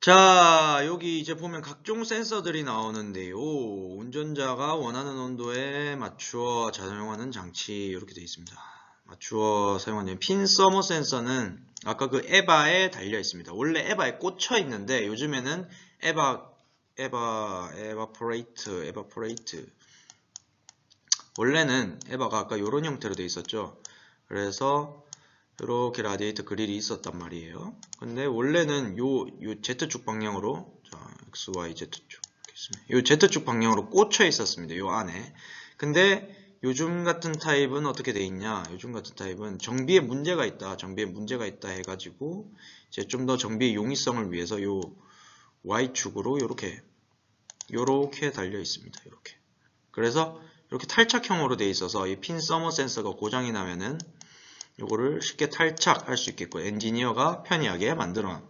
자, 여기 이제 보면 각종 센서들이 나오는데요. 운전자가 원하는 온도에 맞추어 작용하는 장치 이렇게 되어 있습니다. 맞추어 사용하는 핀 서머 센서는 아까 그 에바에 달려 있습니다. 원래 에바에 꽂혀 있는데 요즘에는 에바 에바 에바포레이트 에바포레이트 원래는 에바가 아까 이런 형태로 되어 있었죠. 그래서 이렇게 라디에이터 그릴이 있었단 말이에요. 근데 원래는 요, 요 Z축 방향으로, 자, X, Y, Z축. 요 Z축 방향으로 꽂혀 있었습니다. 요 안에. 근데 요즘 같은 타입은 어떻게 돼 있냐? 요즘 같은 타입은 정비에 문제가 있다. 정비에 문제가 있다 해가지고, 이제 좀 더 정비의 용이성을 위해서 요 Y축으로 요렇게, 요렇게 달려 있습니다. 요렇게. 그래서 이렇게 탈착형으로 돼 있어서 이 핀 서머 센서가 고장이 나면은 이거를 쉽게 탈착할 수 있겠고 엔지니어가 편리하게 만들어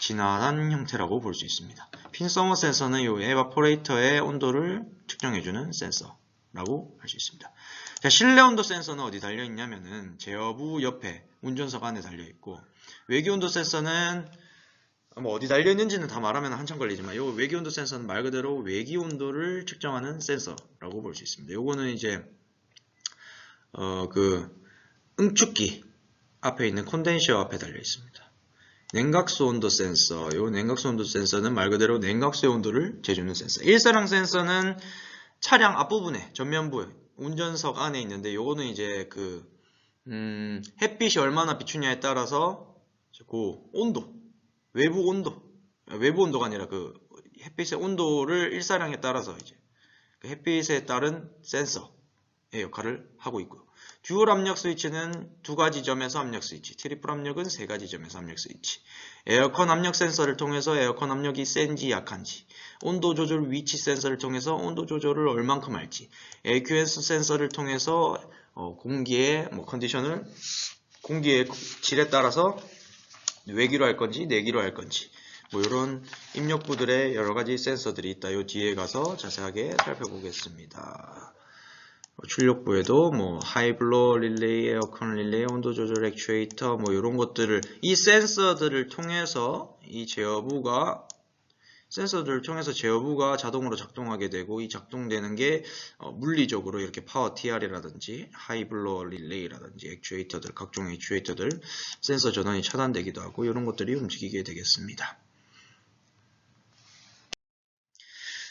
진화한 형태라고 볼 수 있습니다. 핀 서머 센서는 이 에바포레이터의 온도를 측정해주는 센서라고 할 수 있습니다. 자, 실내 온도 센서는 어디 달려 있냐면은 제어부 옆에 운전석 안에 달려 있고 외기 온도 센서는 뭐 어디 달려 있는지는 다 말하면 한참 걸리지만 이 외기 온도 센서는 말 그대로 외기 온도를 측정하는 센서라고 볼 수 있습니다. 요거는 이제 어그 응축기 앞에 있는 콘덴셔 앞에 달려 있습니다. 냉각수 온도 센서, 이 냉각수 온도 센서는 말 그대로 냉각수의 온도를 재주는 센서. 일사량 센서는 차량 앞부분에 전면부에 운전석 안에 있는데 요거는 이제 그 음, 햇빛이 얼마나 비추냐에 따라서 그 온도, 외부 온도, 외부 온도가 아니라 그 햇빛의 온도를 일사량에 따라서 이제 그 햇빛에 따른 센서의 역할을 하고 있고요. 듀얼 압력 스위치는 두 가지 점에서 압력 스위치, 트리플 압력은 세 가지 점에서 압력 스위치. 에어컨 압력 센서를 통해서 에어컨 압력이 센지 약한지, 온도 조절 위치 센서를 통해서 온도 조절을 얼만큼 할지, AQS 센서를 통해서 어, 공기의 뭐 컨디션을 공기의 질에 따라서 외기로 할 건지 내기로 할 건지 뭐 이런 입력부들의 여러 가지 센서들이 있다. 요 뒤에 가서 자세하게 살펴보겠습니다. 출력부에도 뭐 하이블로 릴레이, 에어컨 릴레이, 온도 조절 액추에이터 뭐 이런 것들을 이 센서들을 통해서 이 제어부가 센서들을 통해서 제어부가 자동으로 작동하게 되고 이 작동되는 게 어, 물리적으로 이렇게 파워 TR이라든지 하이블로 릴레이라든지 액추에이터들 각종 액추에이터들 센서 전원이 차단되기도 하고 이런 것들이 움직이게 되겠습니다.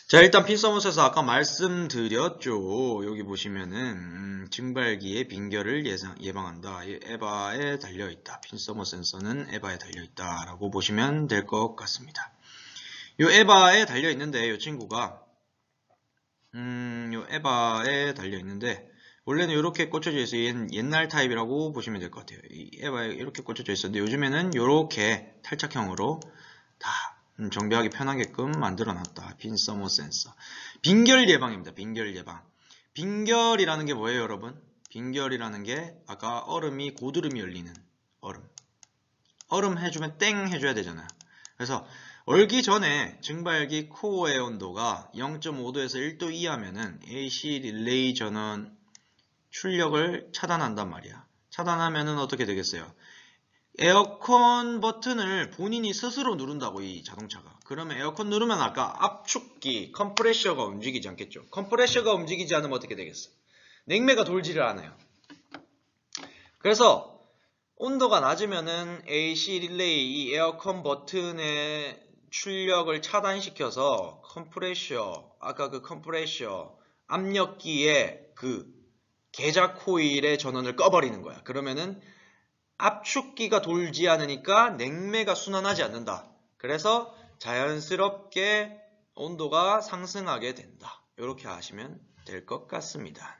자 일단 핀서머스에서 아까 말씀드렸죠. 여기 보시면은 음, 증발기의 빈결을 예상, 예방한다. 에바에 달려있다. 핀서머 센서는 에바에 달려있다 라고 보시면 될 것 같습니다. 요 에바에 달려있는데 요 친구가 음, 요 에바에 달려있는데 원래는 이렇게 꽂혀져 있어요. 옛날 타입이라고 보시면 될 것 같아요. 이 에바에 이렇게 꽂혀져 있었는데 요즘에는 이렇게 탈착형으로 정비하기 편하게끔 만들어 놨다. 빈 서머 센서. 빈결 예방입니다. 빈결 예방. 빈결이라는 게 뭐예요, 여러분? 빈결이라는 게 아까 얼음이 고드름이 열리는 얼음. 얼음 해주면 땡 해줘야 되잖아요. 그래서 얼기 전에 증발기 코어의 온도가 0.5도에서 1도 이하면은 AC 릴레이 전원 출력을 차단한단 말이야. 차단하면은 어떻게 되겠어요? 에어컨 버튼을 본인이 스스로 누른다고 이 자동차가. 그러면 에어컨 누르면 아까 압축기 컴프레셔가 움직이지 않겠죠? 컴프레셔가 움직이지 않으면 어떻게 되겠어? 냉매가 돌지를 않아요. 그래서 온도가 낮으면은 AC 릴레이 이 에어컨 버튼의 출력을 차단시켜서 컴프레셔 아까 그 컴프레셔 압력기의 그 계좌 코일의 전원을 꺼버리는 거야. 그러면은 압축기가 돌지 않으니까 냉매가 순환하지 않는다. 그래서 자연스럽게 온도가 상승하게 된다. 이렇게 하시면 될 것 같습니다.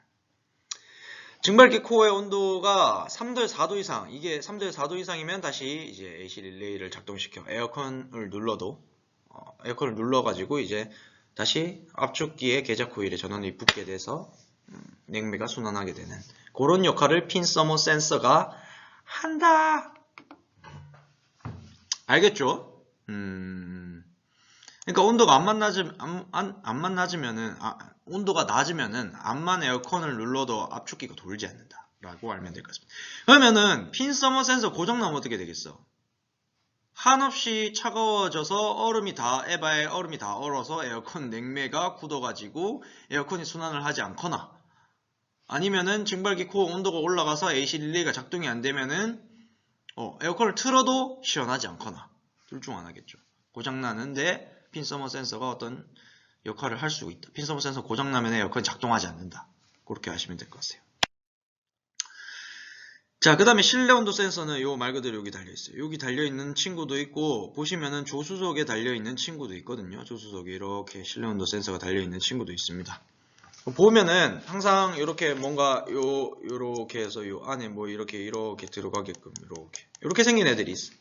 증발기 코어의 온도가 3도 4도 이상, 이게 3도 4도 이상이면 다시 이제 AC 릴레이를 작동시켜 에어컨을 눌러도 어, 에어컨을 눌러가지고 이제 다시 압축기의 계좌 코일에 전원이 붙게 돼서 음, 냉매가 순환하게 되는 그런 역할을 핀 서머 센서가 한다. 알겠죠? 음. 그러니까 온도가 안만 낮으면 안, 안, 안만 낮으면은 아, 온도가 낮으면은 암만 에어컨을 눌러도 압축기가 돌지 않는다라고 알면 될 것 같습니다. 그러면은 핀 서머 센서 고장 나면 어떻게 되겠어? 한없이 차가워져서 얼음이 다 에바에 얼음이 다 얼어서 에어컨 냉매가 굳어가지고 에어컨이 순환을 하지 않거나 아니면은 증발기 코어 온도가 올라가서 AC 릴레이가 작동이 안 되면은 어, 에어컨을 틀어도 시원하지 않거나 둘 중 하나겠죠. 고장 나는데 핀 서머 센서가 어떤 역할을 할 수 있다. 핀 서머 센서 고장 나면 에어컨이 작동하지 않는다. 그렇게 하시면 될 것 같아요. 자, 그 다음에 실내 온도 센서는 요 말 그대로 여기 달려있어요. 여기 달려있는 친구도 있고, 보시면은 조수석에 달려있는 친구도 있거든요. 조수석에 이렇게 실내 온도 센서가 달려있는 친구도 있습니다. 보면은 항상 이렇게 뭔가 요, 요렇게 해서 요 안에 뭐 이렇게 이렇게 들어가게끔 이렇게. 이렇게 생긴 애들이 있어요.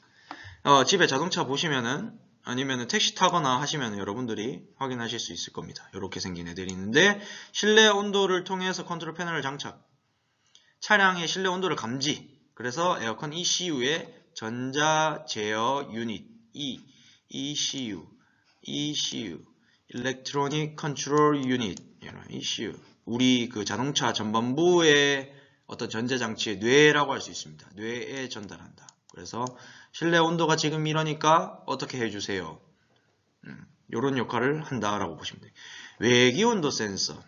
어, 집에 자동차 보시면은 아니면은 택시 타거나 하시면 여러분들이 확인하실 수 있을 겁니다. 이렇게 생긴 애들이 있는데 실내 온도를 통해서 컨트롤 패널을 장착. 차량의 실내 온도를 감지. 그래서 에어컨 ECU의 전자 제어 유닛 E ECU ECU Electronic Control Unit ECU 우리 그 자동차 전반부의 어떤 전자 장치의 뇌라고 할 수 있습니다. 뇌에 전달한다. 그래서 실내 온도가 지금 이러니까 어떻게 해주세요. 음, 이런 역할을 한다라고 보시면 돼요. 외기 온도 센서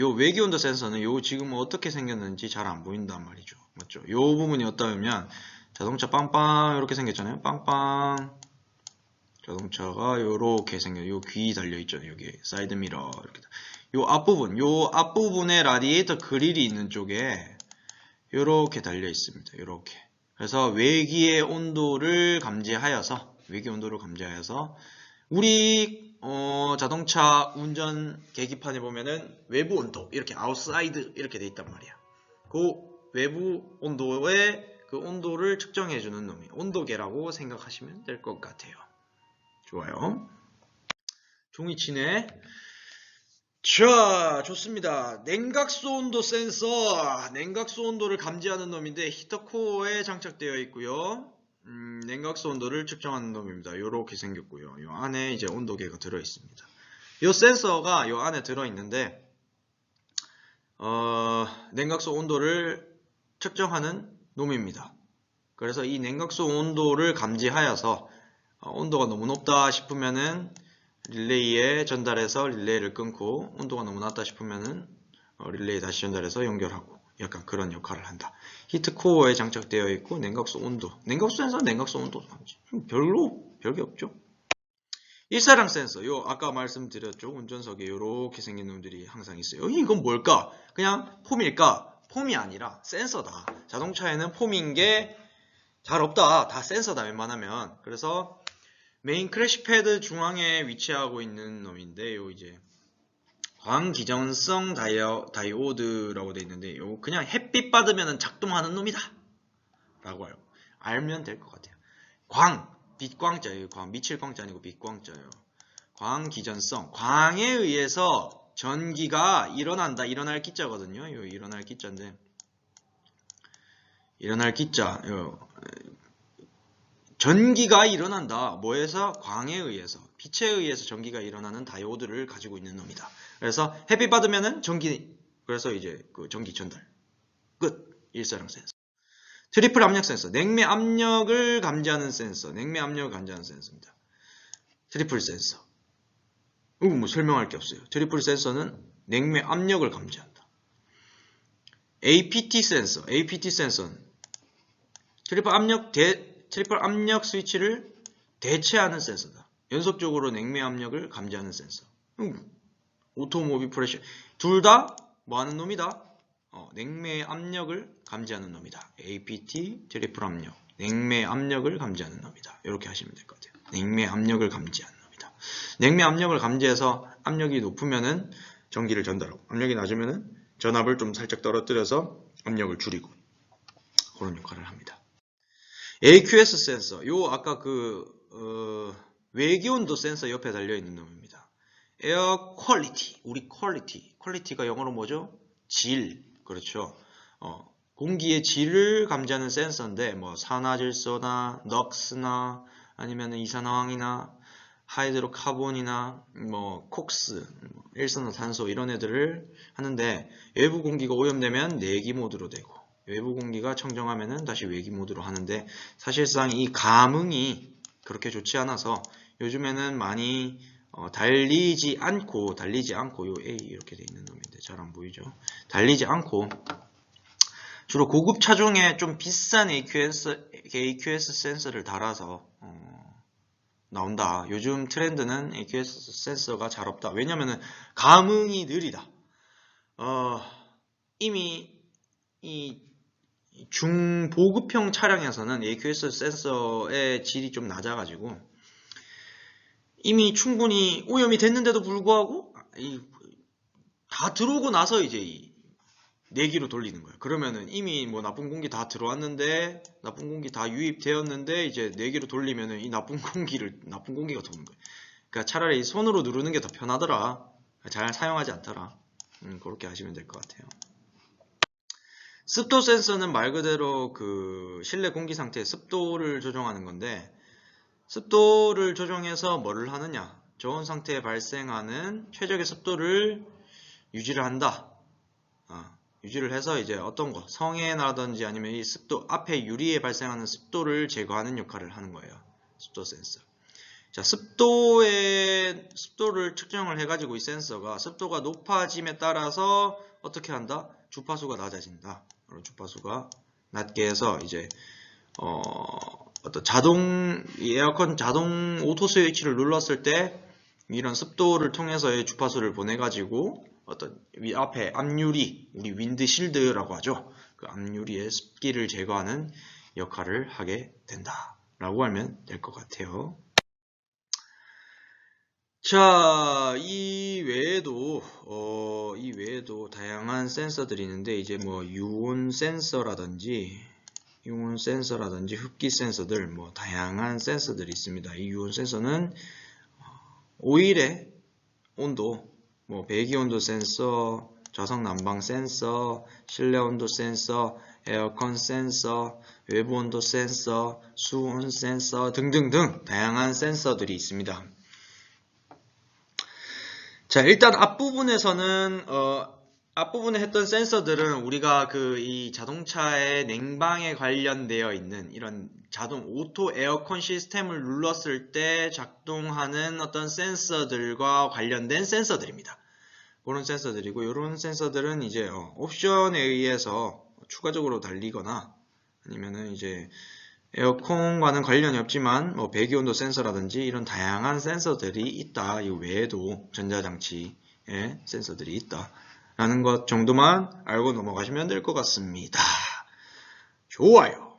요 외기 온도 센서는 요 지금 어떻게 생겼는지 잘 안 보인단 말이죠. 맞죠? 요 부분이 어떠면 자동차 빵빵 이렇게 생겼잖아요. 빵빵 자동차가 요렇게 생겨 요 귀 달려 있죠. 여기 사이드 미러 이렇게 요 앞부분 요 앞부분에 라디에이터 그릴이 있는 쪽에 요렇게 달려 있습니다. 요렇게 그래서 외기의 온도를 감지하여서 외기 온도를 감지하여서 우리 어, 자동차 운전 계기판에 보면은 외부 온도 이렇게 아웃사이드 이렇게 돼 있단 말이야. 그 외부 온도의 그 온도를 측정해 주는 놈이 온도계라고 생각하시면 될 것 같아요. 좋아요. 종이치네. 자, 좋습니다. 냉각수 온도 센서, 냉각수 온도를 감지하는 놈인데 히터 코어에 장착되어 있고요. 음, 냉각수 온도를 측정하는 놈입니다. 이렇게 생겼고요. 이 안에 이제 온도계가 들어 있습니다. 이 센서가 이 안에 들어 있는데 어, 냉각수 온도를 측정하는 놈입니다. 그래서 이 냉각수 온도를 감지하여서 어, 온도가 너무 높다 싶으면은 릴레이에 전달해서 릴레이를 끊고 온도가 너무 낮다 싶으면은 어, 릴레이 다시 전달해서 연결하고 약간 그런 역할을 한다. 히트 코어에 장착되어 있고 냉각수 온도. 냉각수 센서 냉각수 온도 별로 별게 없죠. 일사량 센서. 요 아까 말씀드렸죠. 운전석에 이렇게 생긴 놈들이 항상 있어요. 이건 뭘까? 그냥 폼일까? 폼이 아니라 센서다. 자동차에는 폼인 게 잘 없다. 다 센서다 웬만하면. 그래서 메인 크래시 패드 중앙에 위치하고 있는 놈인데 요 이제. 광기전성 다이오, 다이오드라고 되어 있는데 요. 그냥 햇빛 받으면 작동하는 놈이다! 라고 알고 알면 될 것 같아요. 광! 빛광자예요 광. 미칠 광자 아니고 빛광자예요. 광기전성. 광에 의해서 전기가 일어난다. 일어날 기자거든요. 요 일어날 기자인데. 일어날 기자. 요 전기가 일어난다. 뭐에서? 광에 의해서 빛에 의해서 전기가 일어나는 다이오드를 가지고 있는 놈이다. 그래서 햇빛 받으면은 전기 그래서 이제 그 전기 전달. 끝. 일사량 센서. 트리플 압력 센서. 냉매 압력을 감지하는 센서. 냉매 압력을 감지하는 센서입니다. 트리플 센서. 이거 뭐 설명할 게 없어요. 트리플 센서는 냉매 압력을 감지한다. APT 센서. APT 센서는 트리플 압력 대, 트리플 압력 스위치를 대체하는 센서다 연속적으로 냉매 압력을 감지하는 센서 음, 오토모빌 프레셔 둘 다 뭐 하는 놈이다? 어, 냉매 압력을 감지하는 놈이다. APT 트리플 압력 냉매 압력을 감지하는 놈이다. 이렇게 하시면 될 것 같아요. 냉매 압력을 감지하는 놈이다. 냉매 압력을 감지해서 압력이 높으면은 전기를 전달하고 압력이 낮으면은 전압을 좀 살짝 떨어뜨려서 압력을 줄이고 그런 역할을 합니다. AQS 센서 요 아까 그 어, 외기온도 센서 옆에 달려있는 놈입니다. 에어 퀄리티, 우리 퀄리티. 퀄리티가 영어로 뭐죠? 질. 그렇죠. 어, 공기의 질을 감지하는 센서인데 뭐 산화질소나 넉스나 아니면 이산화황이나 하이드로카본이나 뭐 콕스, 뭐 일산화탄소 이런 애들을 하는데 외부 공기가 오염되면 내기 모드로 되고 외부 공기가 청정하면은 다시 외기 모드로 하는데 사실상 이 감응이 그렇게 좋지 않아서 요즘에는 많이 어, 달리지 않고 달리지 않고 요 A 이렇게 돼 있는 놈인데 잘 안 보이죠? 달리지 않고 주로 고급 차종에 좀 비싼 AQS, AQS 센서를 달아서 어, 나온다. 요즘 트렌드는 AQS 센서가 잘 없다. 왜냐면은 감응이 느리다. 어, 이미 이 중보급형 차량에서는 AQS 센서의 질이 좀 낮아가지고 이미 충분히 오염이 됐는데도 불구하고 이, 다 들어오고 나서 이제 이 내기로 돌리는 거예요. 그러면은 이미 뭐 나쁜 공기 다 들어왔는데 나쁜 공기 다 유입되었는데 이제 내기로 돌리면은 이 나쁜 공기를 나쁜 공기가 도는 거예요. 그러니까 차라리 손으로 누르는 게 더 편하더라. 잘 사용하지 않더라. 음, 그렇게 하시면 될 것 같아요. 습도 센서는 말 그대로 그 실내 공기 상태의 습도를 조정하는 건데 습도를 조정해서 뭐를 하느냐? 좋은 상태에 발생하는 최적의 습도를 유지를 한다. 아, 유지를 해서 이제 어떤 거? 성에나든지 아니면 이 습도 앞에 유리에 발생하는 습도를 제거하는 역할을 하는 거예요. 습도 센서. 자 습도의 습도를 측정을 해 가지고 이 센서가 습도가 높아짐에 따라서 어떻게 한다 주파수가 낮아진다 주파수가 낮게 해서 이제 어, 어떤 자동 이 에어컨 자동 오토 스위치를 눌렀을 때 이런 습도를 통해서의 주파수를 보내 가지고 어떤 위 앞에 앞유리 우리 윈드 실드라고 하죠. 그 앞유리의 습기를 제거하는 역할을 하게 된다라고 하면 될 것 같아요. 자, 이 외에도 어, 이 외에도 다양한 센서들이 있는데 이제 뭐 유온 센서라든지 유온 센서라든지 흡기 센서들 뭐 다양한 센서들이 있습니다. 이 유온 센서는 오일의 온도, 뭐 배기 온도 센서, 저성 난방 센서, 실내 온도 센서, 에어컨 센서, 외부 온도 센서, 수온 센서 등등등 다양한 센서들이 있습니다. 자, 일단 앞부분에서는 어, 앞부분에 했던 센서들은 우리가 그 이 자동차의 냉방에 관련되어 있는 이런 자동 오토 에어컨 시스템을 눌렀을 때 작동하는 어떤 센서들과 관련된 센서들입니다. 그런 센서들이고 이런 센서들은 이제 어, 옵션에 의해서 추가적으로 달리거나 아니면은 이제 에어컨과는 관련이 없지만 뭐 배기온도 센서라든지 이런 다양한 센서들이 있다. 이 외에도 전자장치에 센서들이 있다. 라는 것 정도만 알고 넘어가시면 될 것 같습니다. 좋아요.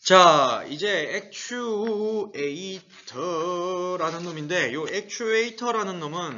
자, 이제 액추에이터라는 놈인데 이 액추에이터라는 놈은